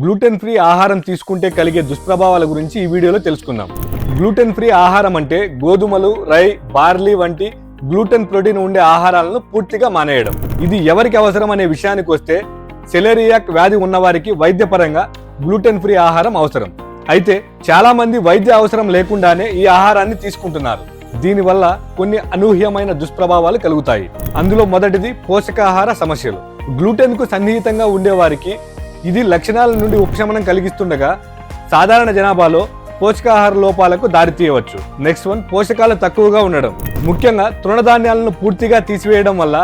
Gluten free ఆహారం తీసుకుంటే కలిగే దుష్ప్రభావాల గురించి ఈ వీడియోలో తెలుసుకుందాం. గ్లూటెన్ ఫ్రీ ఆహారం అంటే గోధుమలు రై బార్లీ వంటి గ్లూటెన్ ప్రోటీన్ ఉండే ఆహారాలను పూర్తిగా మానేయడం. ఇది ఎవరికి అవసరం అనే విషయానికి వస్తే సెలేరియాక్ వ్యాధి ఉన్నవారికి వైద్యపరంగా గ్లూటెన్ ఫ్రీ ఆహారం అవసరం. అయితే చాలా మంది వైద్య అవసరం లేకుండానే ఈ ఆహారాన్ని తీసుకుంటున్నారు. దీనివల్ల కొన్ని అనూహ్యమైన దుష్ప్రభావాలు కలుగుతాయి. అందులో మొదటిది పోషకాహార సమస్యలు. గ్లూటెన్కు సన్నిహితంగా ఉండేవారికి ఇది లక్షణాల నుండి ఉపశమనం కలిగిస్తుండగా సాధారణ జనాభాలో పోషకాహార లోపాలకు దారితీయవచ్చు నెక్స్ట్ వన్ పోషకాలు తక్కువగా ఉండడం. ముఖ్యంగా తృణధాన్యాలను పూర్తిగా తీసివేయడం వల్ల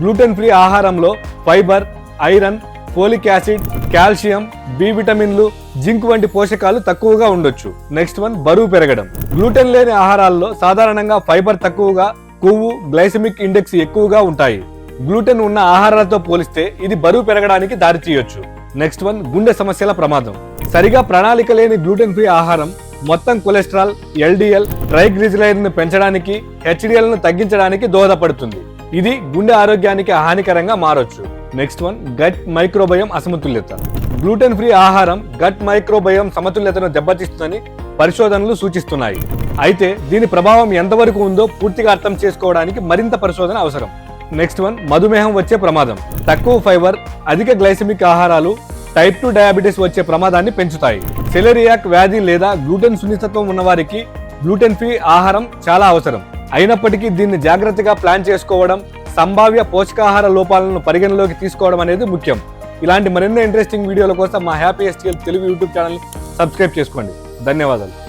గ్లూటెన్ ఫ్రీ ఆహారంలో fibre iron folic acid calcium B విటమిన్లు జింక్ వంటి పోషకాలు తక్కువగా ఉండొచ్చు. నెక్స్ట్ వన్ బరువు పెరగడం. గ్లూటెన్ లేని ఆహారాల్లో సాధారణంగా ఫైబర్ తక్కువగా కొవ్వు గ్లైసమిక్ ఇండెక్స్ ఎక్కువగా ఉంటాయి. గ్లూటెన్ ఉన్న ఆహారాలతో పోలిస్తే ఇది బరువు పెరగడానికి దారితీయొచ్చు నెక్స్ట్ వన్ గుండె సమస్యల ప్రమాదం. సరిగా ప్రణాళిక లేని గ్లూటెన్ ఫ్రీ ఆహారం మొత్తం కొలెస్ట్రాల్ ఎల్డిఎల్ ట్రైగ్లిజరైడ్ను పెంచడానికి హెచ్డిఎల్ను తగ్గించడానికి దోహదపడుతుంది. ఇది గుండె ఆరోగ్యానికి హానికరంగా మారొచ్చు. నెక్స్ట్ వన్ గట్ మైక్రోబయం అసమతుల్యత. గ్లూటెన్ ఫ్రీ ఆహారం గట్ మైక్రోబయం సమతుల్యతను దెబ్బతీస్తుందని పరిశోధనలు సూచిస్తున్నాయి. అయితే దీని ప్రభావం ఎంతవరకు ఉందో పూర్తిగా అర్థం చేసుకోవడానికి మరింత పరిశోధన అవసరం. నెక్స్ట్ వన్ మధుమేహం వచ్చే ప్రమాదం. తక్కువ ఫైబర్ అధిక గ్లైసెమిక్ ఆహారాలు టైప్ టూ డయాబెటీస్ వచ్చే ప్రమాదాన్ని పెంచుతాయి. సెలరియాక్ వ్యాధి లేదా గ్లూటెన్ సున్నితత్వం ఉన్నవారికి గ్లూటెన్ ఫ్రీ ఆహారం చాలా అవసరం. అయినప్పటికీ దీన్ని జాగ్రత్తగా ప్లాన్ చేసుకోవడం సంభావ్య పోషకాహార లోపాలను పరిగణలోకి తీసుకోవడం అనేది ముఖ్యం. ఇలాంటి మరెన్నో ఇంట్రెస్టింగ్ వీడియోల కోసం మా happy STL Telugu YouTube channel subscribe చేసుకోండి. ధన్యవాదాలు.